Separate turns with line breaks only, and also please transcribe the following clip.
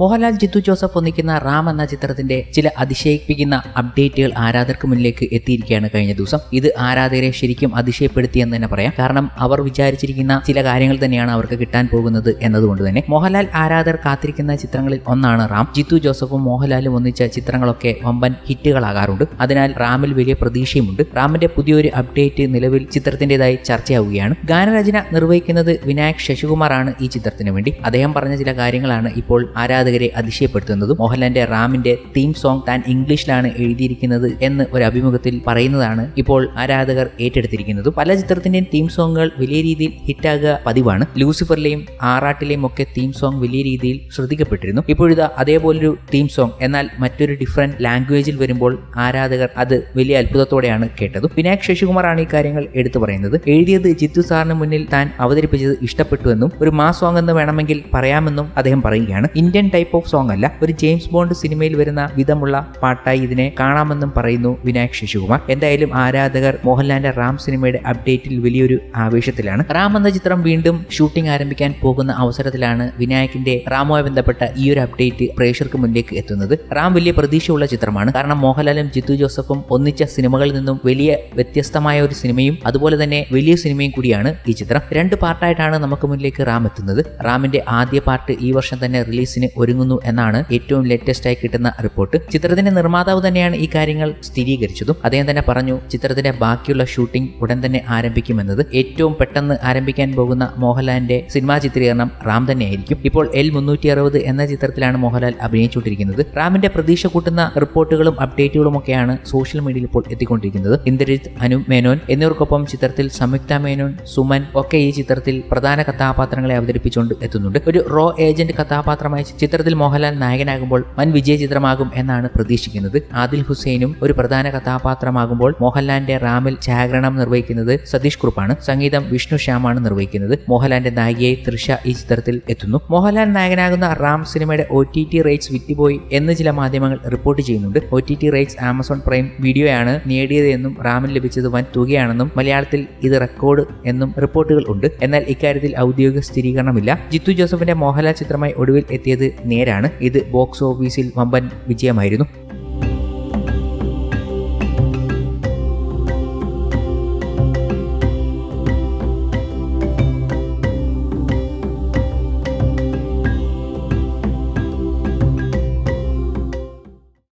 Mohanlal Jithu Joseph ഒന്നിക്കുന്ന റാം എന്ന ചിത്രത്തിന്റെ ചില അതിശയിപ്പിക്കുന്ന അപ്ഡേറ്റുകൾ ആരാധകർക്ക് മുന്നിലേക്ക് എത്തിയിരിക്കുകയാണ് കഴിഞ്ഞ ദിവസം. ഇത് ആരാധകരെ ശരിക്കും അതിശയപ്പെടുത്തിയെന്ന് തന്നെ പറയാം. കാരണം അവർ വിചാരിച്ചിരിക്കുന്ന ചില കാര്യങ്ങൾ തന്നെയാണ് അവർക്ക് കിട്ടാൻ പോകുന്നത് എന്നതുകൊണ്ട് തന്നെ. മോഹൻലാൽ ആരാധകർ കാത്തിരിക്കുന്ന ചിത്രങ്ങളിൽ ഒന്നാണ് റാം. ജിത്തു ജോസഫും മോഹൻലാലും ഒന്നിച്ച ചിത്രങ്ങളൊക്കെ വമ്പൻ ഹിറ്റുകളാകാറുണ്ട്. അതിനാൽ റാമിൽ വലിയ പ്രതീക്ഷയുമുണ്ട്. റാമിന്റെ പുതിയൊരു അപ്ഡേറ്റ് നിലവിൽ ചിത്രത്തിന്റേതായി ചർച്ചയാവുകയാണ്. ഗാനരചന നിർവഹിക്കുന്നത് വിനായക് ശശികുമാറാണ് ഈ ചിത്രത്തിന് വേണ്ടി. അദ്ദേഹം പറഞ്ഞ ചില കാര്യങ്ങളാണ് ഇപ്പോൾ ആരാധകരെ അതിശയപ്പെടുത്തുന്നതും മോഹൻലാലിന്റെ റാമിന്റെ തീം സോങ് താൻ ഇംഗ്ലീഷിലാണ് എഴുതിയിരിക്കുന്നത് എന്ന് ഒരു അഭിമുഖത്തിൽ പറയുന്നതാണ് ഇപ്പോൾ ആരാധകർ ഏറ്റെടുത്തിരിക്കുന്നതും. പല ചിത്രത്തിന്റെയും തീം സോങ്ങുകൾ വലിയ രീതിയിൽ ഹിറ്റാകുക പതിവാണ്. ലൂസിഫറിലെയും ആറാട്ടിലെയും ഒക്കെ തീം സോങ് വലിയ രീതിയിൽ ശ്രദ്ധിക്കപ്പെട്ടിരുന്നു. ഇപ്പോഴിതാ അതേപോലൊരു തീം സോങ് എന്നാൽ മറ്റൊരു ഡിഫറെന്റ് ലാംഗ്വേജിൽ വരുമ്പോൾ ആരാധകർ അത് വലിയ അത്ഭുതത്തോടെയാണ് കേട്ടത്. വിനായക് ശശികുമാറാണ് ഈ കാര്യങ്ങൾ എടുത്തു പറയുന്നത്. എഴുതിയത് ജിത്തു സാറിന് മുന്നിൽ താൻ അവതരിപ്പിച്ചത് ഇഷ്ടപ്പെട്ടുവെന്നും ഒരു മാ സോങ് എന്ന് വേണമെങ്കിൽ പറയാമെന്നും അദ്ദേഹം പറയുകയാണ്. ഇന്ത്യൻ ടൈപ്പ് ഓഫ് സോങ് അല്ല. ഒരു ജെയിംസ് ബോണ്ട് സിനിമയിൽ വരുന്ന വിധമുള്ള പാട്ടായി ഇതിനെ കാണാമെന്നും പറയുന്നു വിനായക് ശശികുമാർ. എന്തായാലും ആരാധകർ മോഹൻലാലിന്റെ റാം സിനിമയുടെ അപ്ഡേറ്റിൽ വലിയൊരു ആവേശത്തിലാണ്. റാം എന്ന ചിത്രം വീണ്ടും ഷൂട്ടിംഗ് ആരംഭിക്കാൻ പോകുന്ന അവസരത്തിലാണ് വിനായകിന്റെ റാമുമായി ബന്ധപ്പെട്ട ഈ ഒരു അപ്ഡേറ്റ് പ്രേക്ഷകർക്ക് മുന്നിലേക്ക് എത്തുന്നത്. റാം വലിയ പ്രതീക്ഷയുള്ള ചിത്രമാണ്. കാരണം മോഹൻലാലും ജിത്തു ജോസഫും ഒന്നിച്ച സിനിമകളിൽ നിന്നും വലിയ വ്യത്യസ്തമായ ഒരു സിനിമയും അതുപോലെ തന്നെ വലിയ സിനിമയും കൂടിയാണ് ഈ ചിത്രം. രണ്ട് പാർട്ടായിട്ടാണ് നമുക്ക് മുന്നിലേക്ക് റാം എത്തുന്നത്. റാമിന്റെ ആദ്യ പാർട്ട് ഈ വർഷം തന്നെ റിലീസിന് ഒരുങ്ങുന്നു എന്നാണ് ഏറ്റവും ലേറ്റസ്റ്റ് ആയി കിട്ടുന്ന റിപ്പോർട്ട് ചിത്രത്തിന്റെ നിർമ്മാതാവ് തന്നെയാണ് ഈ കാര്യങ്ങൾ സ്ഥിരീകരിച്ചതും. അദ്ദേഹം തന്നെ പറഞ്ഞു ചിത്രത്തിന്റെ ബാക്കിയുള്ള ഷൂട്ടിംഗ് ഉടൻ തന്നെ ആരംഭിക്കുമെന്നത് ഏറ്റവും പെട്ടെന്ന് ആരംഭിക്കാൻ പോകുന്ന മോഹൻലാലിന്റെ സിനിമാ ചിത്രീകരണം റാം തന്നെയായിരിക്കും. ഇപ്പോൾ എൽ മുന്നൂറ്റി അറുപത് എന്ന ചിത്രത്തിലാണ് മോഹൻലാൽ അഭിനയിച്ചുകൊണ്ടിരിക്കുന്നത്. റാമിന്റെ പ്രതീക്ഷ കൂട്ടുന്ന റിപ്പോർട്ടുകളും അപ്ഡേറ്റുകളും ഒക്കെയാണ് സോഷ്യൽ മീഡിയയിൽ ഇപ്പോൾ എത്തിക്കൊണ്ടിരിക്കുന്നത്. ഇന്ദ്രജിത്ത് അനു മേനോൻ എന്നിവർക്കൊപ്പം ചിത്രത്തിൽ സംയുക്ത മേനോൻ സുമൻ ഒക്കെ ഈ ചിത്രത്തിൽ പ്രധാന കഥാപാത്രങ്ങളെ അവതരിപ്പിച്ചുകൊണ്ട് എത്തുന്നുണ്ട്. ഒരു റോ ഏജന്റ് കഥാപാത്രമായ ചിത്രത്തിൽ മോഹൻലാൽ നായകനാകുമ്പോൾ വൻ വിജയ ചിത്രമാകും എന്നാണ് പ്രതീക്ഷിക്കുന്നത്. ആദിൽ ഹുസൈനും ഒരു പ്രധാന കഥാപാത്രമാകുമ്പോൾ മോഹൻലാലിന്റെ റാമിൽ ഛായാഗ്രഹണം നിർവഹിക്കുന്നത് സതീഷ് കുറുപ്പാണ്. സംഗീതം വിഷ്ണു ശ്യാമാണ് നിർവഹിക്കുന്നത്. മോഹൻലാലിന്റെ നായികയെ തൃഷ ഈ ചിത്രത്തിൽ എത്തുന്നു. മോഹൻലാൽ നായകനാകുന്ന റാം സിനിമയുടെ ഒ ടി ടി റൈറ്റ്സ് വിറ്റുപോയി എന്ന് ചില മാധ്യമങ്ങൾ റിപ്പോർട്ട് ചെയ്യുന്നുണ്ട്. O T T rights Amazon Prime വീഡിയോയാണ് നേടിയതെന്നും റാമിൽ ലഭിച്ചത് വൻ തുകയാണെന്നും മലയാളത്തിൽ ഇത് റെക്കോർഡ് എന്നും റിപ്പോർട്ടുകൾ ഉണ്ട്. എന്നാൽ ഇക്കാര്യത്തിൽ ഔദ്യോഗിക സ്ഥിരീകരണമില്ല. ജിത്തു ജോസഫിന്റെ മോഹൻലാൽ ചിത്രമായി ഒടുവിൽ എത്തിയത് നേരാണ്. ഇത് ബോക്സ് ഓഫീസിൽ വമ്പൻ വിജയമായിരുന്നു.